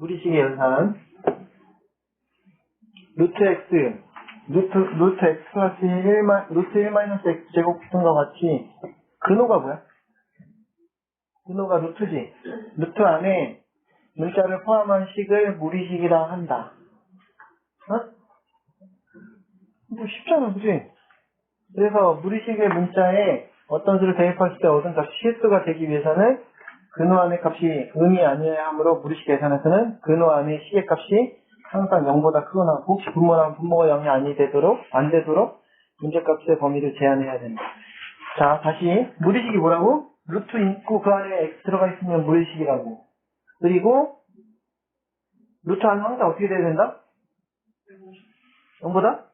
무리식의 연산 루트 x 루트 루트 x 플러스 1 마, 루트 1 마이너스 x 제곱 등과 같이 근호가 뭐야? 근호가 루트지. 루트 안에 문자를 포함한 식을 무리식이라 한다. 어? 뭐 쉽잖아, 그지? 그래서 무리식의 문자에 어떤 수를 대입했을 때 얻은 값이 실수가 되기 위해서는 근호 안의 값이 음이 아니어야 하므로 무리식 계산에서는 근호 안의 식의 값이 항상 0보다 크거나 혹시 분모라면 분모가 0이 아니 되도록 안 되도록 문제값의 범위를 제한해야 된다. 자 다시 무리식이 뭐라고? 루트 있고 그 안에 x 들어가 있으면 무리식이라고. 그리고 루트 안은 항상 어떻게 돼야 된다? 0보다?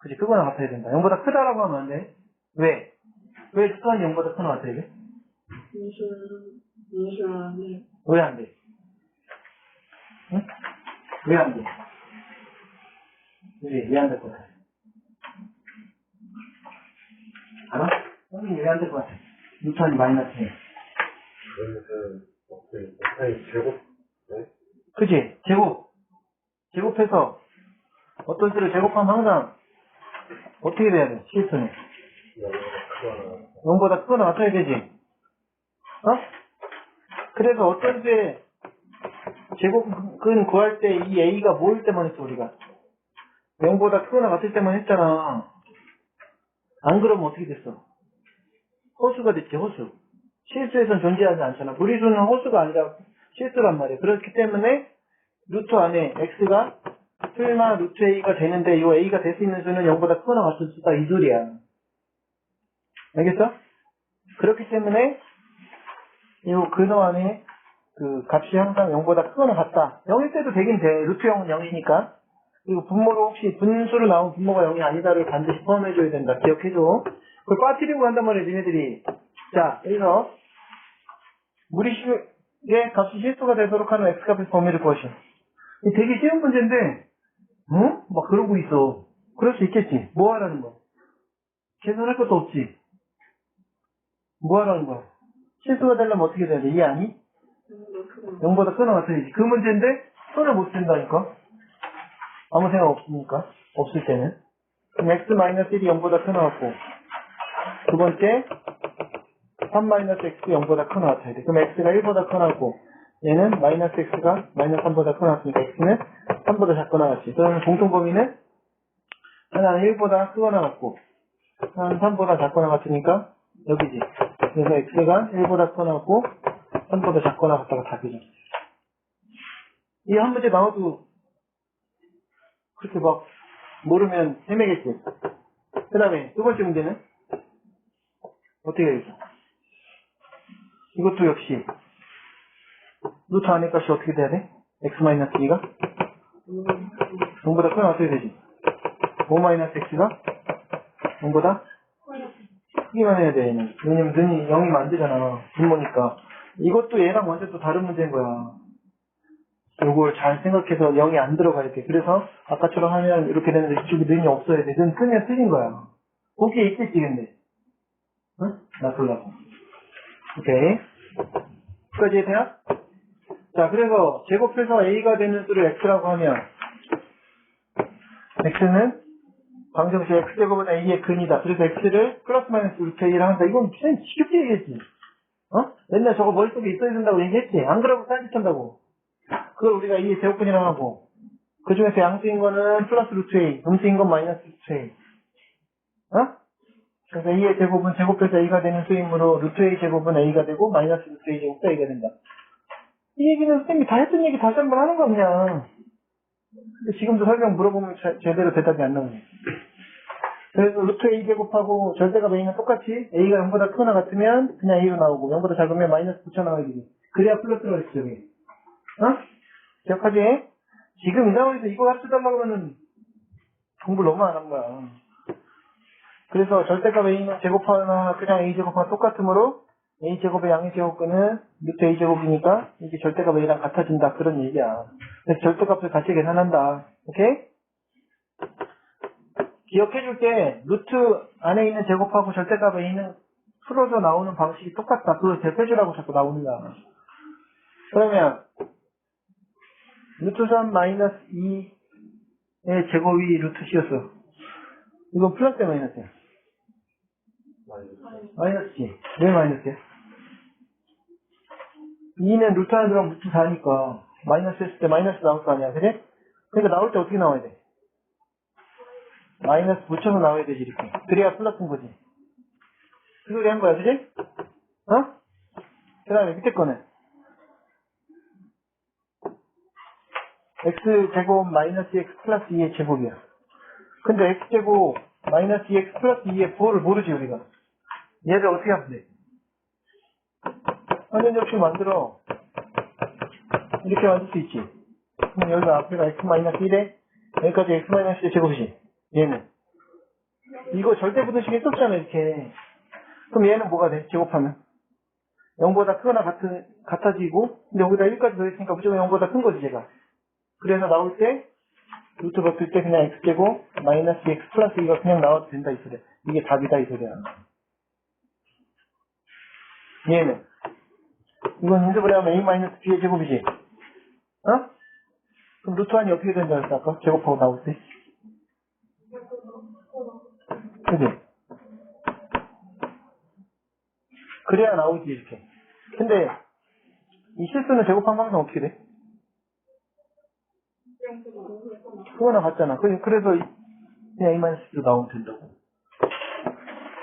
그지 크거나 같아야 된다. 0보다 크다라고 하면 안 돼. 왜? 왜 루트 안이 0보다 크거나 같아야 돼? 왜 안 돼? 응? 왜 안 돼? 그지? 왜안 될 것 같아? 알아? 선생님 왜안 될 것 같아? 루트 안이 마이너스 사이 제곱 네? 그지? 제곱. 제곱해서 어떤 수를 제곱하면 항상 어떻게 돼야 돼? 실수는. 그거는 0보다 크거나 같아야 되지. 어? 그래서 어떤 수의 제곱근 구할 때 이 A가 뭐일 때만 했어, 우리가? 0보다 크거나 같을 때만 했잖아. 안 그러면 어떻게 됐어? 호수가 됐지, 호수. 실수에선 존재하지 않잖아. 무리수는 호수가 아니라 실수란 말이야. 그렇기 때문에 루트 안에 x가 설마 루트 a가 되는데 이 a가 될 수 있는 수는 0보다 크거나 같을 수다 이 소리야. 알겠어? 그렇기 때문에 이 근호 안에 그 값이 항상 0보다 크거나 같다. 0일 때도 되긴 돼. 루트 0은 0이니까. 그리고 분모로 혹시 분수로 나온 분모가 0이 아니다를 반드시 포함해줘야 된다. 기억해줘. 그걸 빠뜨리고 간단 말이야, 니네들이. 자, 여기서 무리식의 값이 실수가 되도록 하는 x값의 범위를 구하시오. 이 되게 쉬운 문제인데, 응? 막 그러고 있어. 그럴 수 있겠지. 뭐 하라는 거야? 계산할 것도 없지. 뭐 하라는 거야? 실수가 되려면 어떻게 돼야 돼? 이해 아니? 0보다 끊어 같아야지. 그 문제인데, 손을 못 쓴다니까? 아무 생각 없으니까. 없을 때는. 그럼 x-1이 0보다 크나왔고, 두 번째, 3-x 0보다 크나왔어야 돼. 그럼 x가 1보다 크나왔고, 얘는 마이너스 x가 마이너스 3보다 크나왔으니까 x는 3보다 작거나 같지. 그러면 공통 범위는 하나는 1보다 크거나 같고, 하나는 3보다 작거나 같으니까 여기지. 그래서 x가 1보다 크거나 같고, 3보다 작거나 같다가 답이죠. 이 한 문제 나와도 그렇게 막 모르면 헤매겠지. 그 다음에 두 번째 문제는 어떻게 되겠어? 이것도 역시 루트 안의 값이 어떻게 돼야 돼? x-2가 0보다 크면 어떻게 되지? 5-x가 0보다 크기만 해야 돼 얘는. 왜냐면 눈이 0이면 안 되잖아 분모니까 이것도 얘랑 완전 또 다른 문제인 거야 요걸 잘 생각해서 0이 안 들어가야 돼 그래서 아까처럼 하면 이렇게 되는데 이쪽에 눈이 없어야 돼. 눈 뜨면 틀린 거야. 거기에 있겠지 근데. 응? 놔둘라고. 오케이. 여기까지 돼요? 자, 그래서 제곱해서 A가 되는 수를 X라고 하면 X는 방정식 X제곱은 A의 근이다. 그래서 X를 플러스 마이너스 루트 A라 한다. 이건 그냥 쉽게 얘기했지. 어? 맨날 저거 머릿속에 있어야 된다고 얘기했지. 안 그러면 딴짓한다고. 그걸 우리가 A의 제곱근이라고 하고 그 중에서 양수인 거는 플러스 루트 A, 음수인 건 마이너스 루트 A. 어? 그래서 A의 제곱은 제곱해서 A가 되는 수이므로 루트 A 제곱은 A가 되고 마이너스 루트 A 제곱도 A가 된다. 이 얘기는 선생님이 다 했던 얘기 다시 한 번 하는 거 그냥. 근데 지금도 설명 물어보면 제- 제대로 대답이 안 나오네. 그래서 루트 A 제곱하고 절대값 A는 똑같이 A가 0보다 크거나 같으면 그냥 A로 나오고 0보다 작으면 마이너스 붙여 나와야 돼. 그래야 플러스가 여기. 어? 기억하지? 지금 이 상황에서 이거 합쳐달라고 하면은 공부를 너무 안 한 거야. 그래서 절대값 A는 제곱하나 그냥 A 제곱하나 똑같으므로 A 제곱의 양의 제곱근은 루트 A 제곱이니까 이게 절대값 A랑 같아진다 그런 얘기야. 그래서 절대값을 같이 계산한다. 오케이? 기억해줄 때 루트 안에 있는 제곱하고 절대값 A는 풀어져 나오는 방식이 똑같다. 그걸 대표주라고 자꾸 거야. 그러면 루트 3 마이너스 2의 제곱이 루트 C였어. 이건 플러스 대 마이너스야? 많이 마이너스지. 왜 마이너스야? 2는 루트 안에 들어가면 루트 4니까 마이너스 했을 때 마이너스 나올 거 아니야. 그래? 그러니까 나올 때 어떻게 나와야 돼? 마이너스 붙여서 나와야 되지 이렇게. 그래야 플러스인 거지. 그 소리 한 거야. 그지? 어? 그 다음에 밑에 거는 x제곱 마이너스 x 플러스 2의 제곱이야. 근데 x제곱 마이너스 2x 플러스 2의 부호를 모르지 우리가. 얘를 어떻게 하면 돼? 환전접식 만들어. 이렇게 만들 수 있지. 그럼 여기가 앞에가 x 마이너스 1에 여기까지 x 마이너스 1의 제곱이지. 얘는. 이거 절대 부등식에 썼잖아 이렇게. 그럼 얘는 뭐가 돼? 제곱하면. 0보다 크거나 같은, 같아지고, 근데 여기다 1까지 더했으니까 무조건 0보다 큰 거지, 얘가. 그래서 나올 때, 루트 벗을 때 그냥 x제곱, 마이너스 x 플러스 2가 그냥 나와도 된다, 이 소리야. 이게 답이다, 이 소리야. 얘는. 이건 인수분해 하면 a 마이너스 b의 제곱이지. 어? 그럼 루트 1이 어떻게 된다 했어, 아까? 제곱하고 나올 때. 그지? 그래야 나오지, 이렇게. 근데, 이 실수는 제곱한 항상 어떻게 돼? 그거나 같잖아. 그- 그래서, 이- 그냥 A-도 나오면 된다고.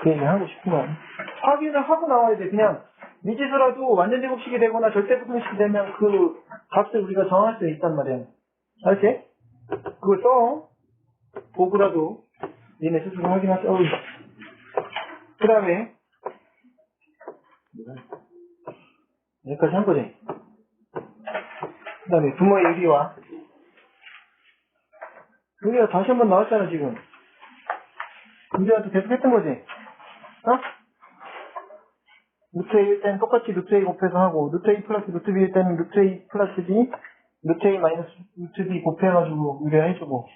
그 얘기 하고 싶은 거야. 확인을 하고 나와야 돼. 그냥, 미지수라도 완전 제곱식이 되거나 절대 부등식이 되면 그 값을 우리가 정할 수 있단 말이야. 알지? 그걸 써. 보고라도, 니네 스스로 확인하자. 그 다음에, 여기까지 한 거지. 그 다음에 부모의 유리와 여기가 다시 한 번 나왔잖아 지금. 우리한테 계속 했던 거지. 어? 루트 A일 때는 똑같이 루트 A 곱해서 하고 루트 A 플러스 루트 B일 때는 루트 A 플러스 B 루트 A 마이너스 루트 B 곱해가지고 유리해주고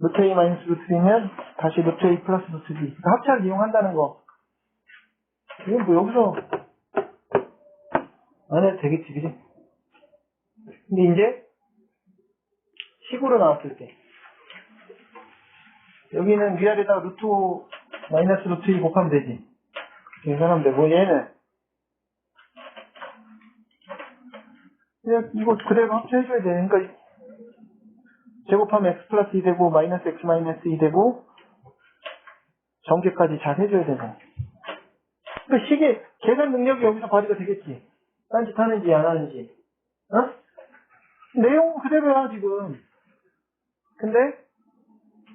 루트 A 마이너스 루트 B면 다시 루트 A 플러스 루트 B 그러니까 합차를 이용한다는 거 이건 뭐 여기서 안 해도 되겠지, 그지? 근데 이제, 식으로 나왔을 때. 여기는 위아래다가 루트 5 마이너스 루트 2 곱하면 되지. 계산하면 되고, 얘는. 그냥 이거 그대로 합쳐해줘야 돼. 그러니까, 제곱하면 x 플러스 2 되고, 마이너스 x 마이너스 2 되고, 전개까지 잘 해줘야 되고. 그 식의 계산 능력이 여기서 발휘가 되겠지. 딴짓 하는지 안 하는지. 어? 내용은 그대로야 지금. 근데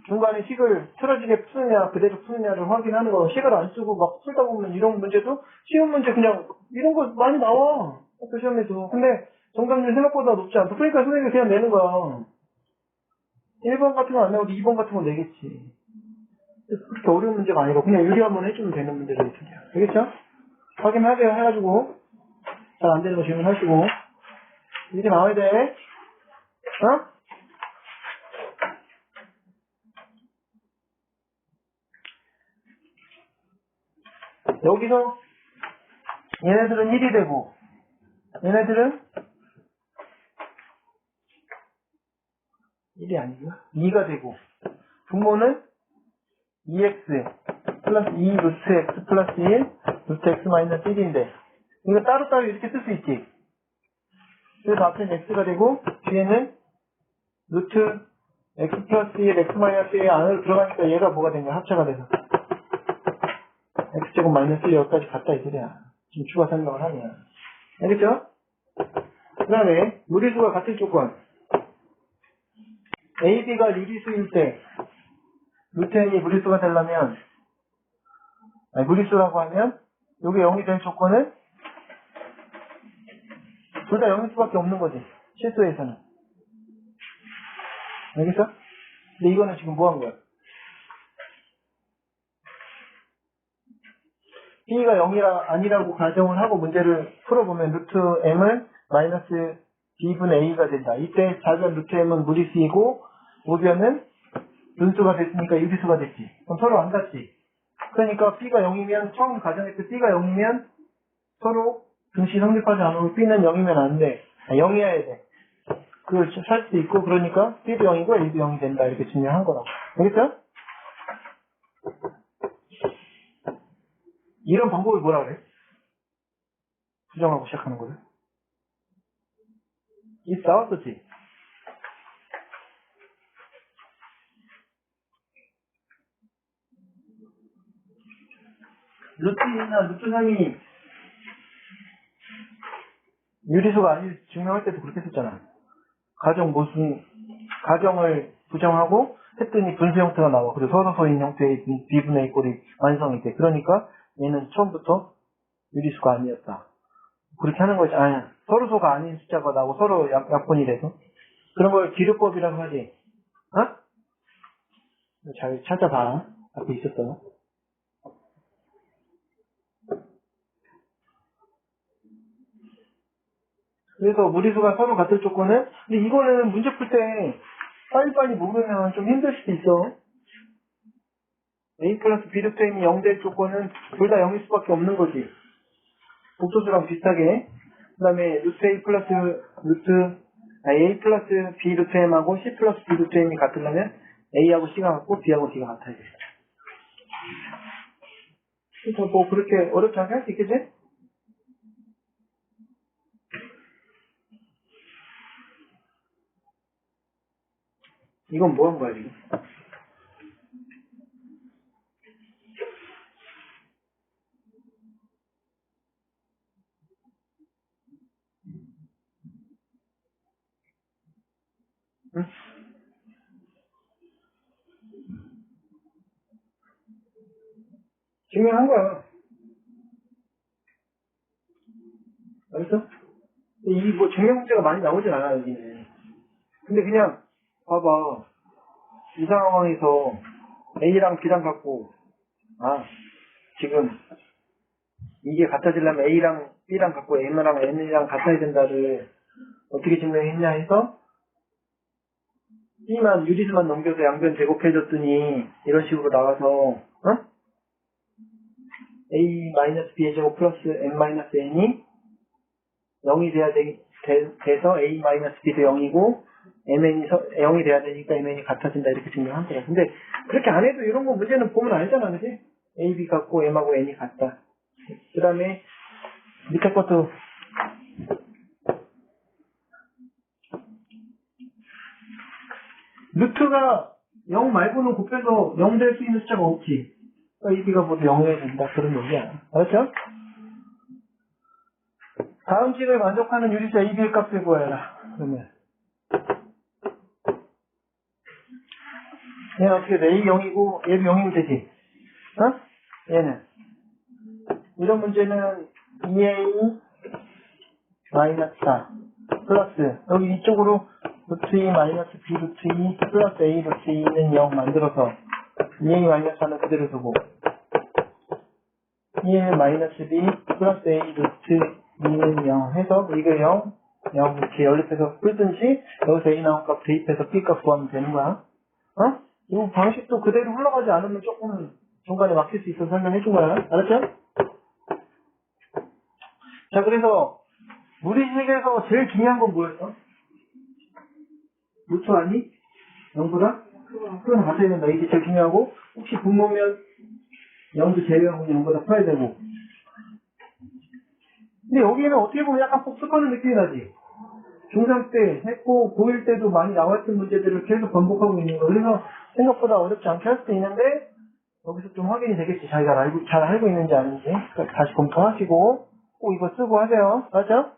중간에 식을 틀어지게 푸느냐 그대로 푸느냐를 확인하는 거 식을 안 쓰고 막 풀다 보면 이런 문제도 쉬운 문제 그냥 이런 거 많이 나와 학교 시험에서. 근데 정답률 생각보다 높지 않다. 그러니까 선생님이 그냥 내는 거야. 1번 같은 거안 나오고 2번 같은 거 내겠지. 그렇게 어려운 문제가 아니고 그냥 유리 한번 해주면 되는 문제를 있습니다. 알겠죠? 확인하세요 해가지고 잘 안 되는 거 질문하시고 이렇게 나와야 돼. 어? 여기서 얘네들은 1이 되고 얘네들은 1이 아니고 2가 되고 분모는 2x 플러스 2 루트 x 플러스 1 루트 x 마이너스 1인데 이거 따로따로 이렇게 쓸 수 있지? 그래서 앞에는 x가 되고 뒤에는 루트 x 플러스 1 x 마이너스 1 안으로 들어가니까 얘가 뭐가 된 거야 합체가 돼서 x제곱 마이너스 1 여기까지 갔다 이 소리야 지금 추가 설명을 하냐 알겠죠? 그 다음에 무리수가 같은 조건 a, b가 유리수일 때 루트 n이 무리수가 되려면 아니, 무리수라고 하면 요게 0이 될 조건은 둘 다 0일 수밖에 없는 거지 실수에서는 알겠어? 근데 이거는 지금 뭐 한 거야? B가 0이라 아니라고 가정을 하고 문제를 풀어보면 루트 m은 마이너스 b분의 a가 된다. 이때 작은 루트 m은 무리수이고 우변은 분수가 됐으니까 유리수가 됐지. 그럼 서로 안 같지. 그러니까 b가 0이면 처음 가정했을 때 b가 0이면 서로 등식 성립하지 않으면 b는 0이면 안 돼. 아, 0이어야 돼. 그, 살 수도 있고, 그러니까, B도 0이고, A도 0이 된다. 이렇게 증명한 거라고. 알겠죠? 이런 방법을 뭐라 그래? 부정하고 시작하는 거를. 이 싸웠었지? 루트나 루트 3이 유리수가 아닐 증명할 때도 그렇게 했었잖아. 가정 무슨 가정을 부정하고 했더니 분수 형태가 나와. 그리고 서로서인 형태의 비분의 꼴이 완성이 돼. 그러니까 얘는 처음부터 유리수가 아니었다. 그렇게 하는 거지. 아니, 서로소가 아닌 숫자가 나오고 서로 약, 약분이 돼서. 그런 걸 기류법이라고 하지. 어? 잘 찾아봐. 앞에 있었어. 그래서 무리수가 서로 같을 조건은, 근데 이거는 문제 풀 때 빨리빨리 모르면 좀 힘들 수도 있어. A 플러스 B 루트 M이 0될 조건은 둘 다 0일 수밖에 없는 거지. 복소수랑 비슷하게. 그 다음에 루트 A 플러스 루트, 아, A 플러스 B 루트 M하고 C 플러스 B 루트 M이 같으려면 A하고 C가 같고 B하고 D가 같아야 돼. 그래서 뭐 그렇게 어렵지 않게 할 수 있겠지? 이건 뭐 한 거야, 지금? 응? 증명한 거야. 알겠어? 이 뭐 증명 문제가 많이 나오진 않아, 여기는. 근데 그냥, 봐봐. 이 상황에서 A랑 B랑 갖고, 아, 지금, 이게 같아지려면 A랑 B랑 갖고 M이랑 N이랑 같아야 된다를 어떻게 증명했냐 해서, B만, 유리수만 넘겨서 양변 제곱해줬더니, 이런 식으로 나와서, 어? A-B의 제곱 플러스 N-N이 0이 돼야 되, 돼 서 A-B도 0이고, MN이 0이 돼야 되니까 MN이 같아진다 이렇게 증명한 거야. 근데 그렇게 안 해도 이런 거 문제는 보면 알잖아, 그지? A, B 같고 M하고 N이 같다. 그 다음에 밑에 것도 루트가 0 말고는 곱해서 0 될 수 있는 숫자가 없지. 그러니까 모두 0이어야 된다. 그런 얘기야. 알았죠? 다음 식을 만족하는 유리수 A, B의 값을 구해라. 그러면 얘는 어떻게 돼? A 0이고 얘도 0이면 되지. 어? 얘는. 이런 문제는 2A 마이너스 4 플러스 여기 이쪽으로 루트 2 마이너스 B 루트 2 플러스 A 루트 2는 0 만들어서 2A 마이너스 4는 그대로 두고 2A 마이너스 B 플러스 A 루트 2는 0 해서 이거 0 0 이렇게 연립해서 풀든지 여기서 A 나온 값 대입해서 B 값 구하면 되는 거야. 어? 이 방식도 그대로 흘러가지 않으면 조금 중간에 막힐 수 있어서 설명해 준 거야. 알았죠? 자, 그래서 무리식에서 제일 중요한 건 뭐였어? 아니? 0보다? 그건 같아야 된다. 이게 제일 중요하고 혹시 분모면 0도 제외하고 0보다 커야 되고 근데 여기는 어떻게 보면 약간 복습하는 느낌이 나지? 중3 때 했고 고1 때도 많이 나왔던 문제들을 계속 반복하고 있는 거 그래서 생각보다 어렵지 않게 할 수도 있는데 여기서 좀 확인이 되겠지 자기가 알고, 잘 알고 있는지 아닌지 그러니까 다시 검토하시고 꼭 이거 쓰고 하세요 맞죠?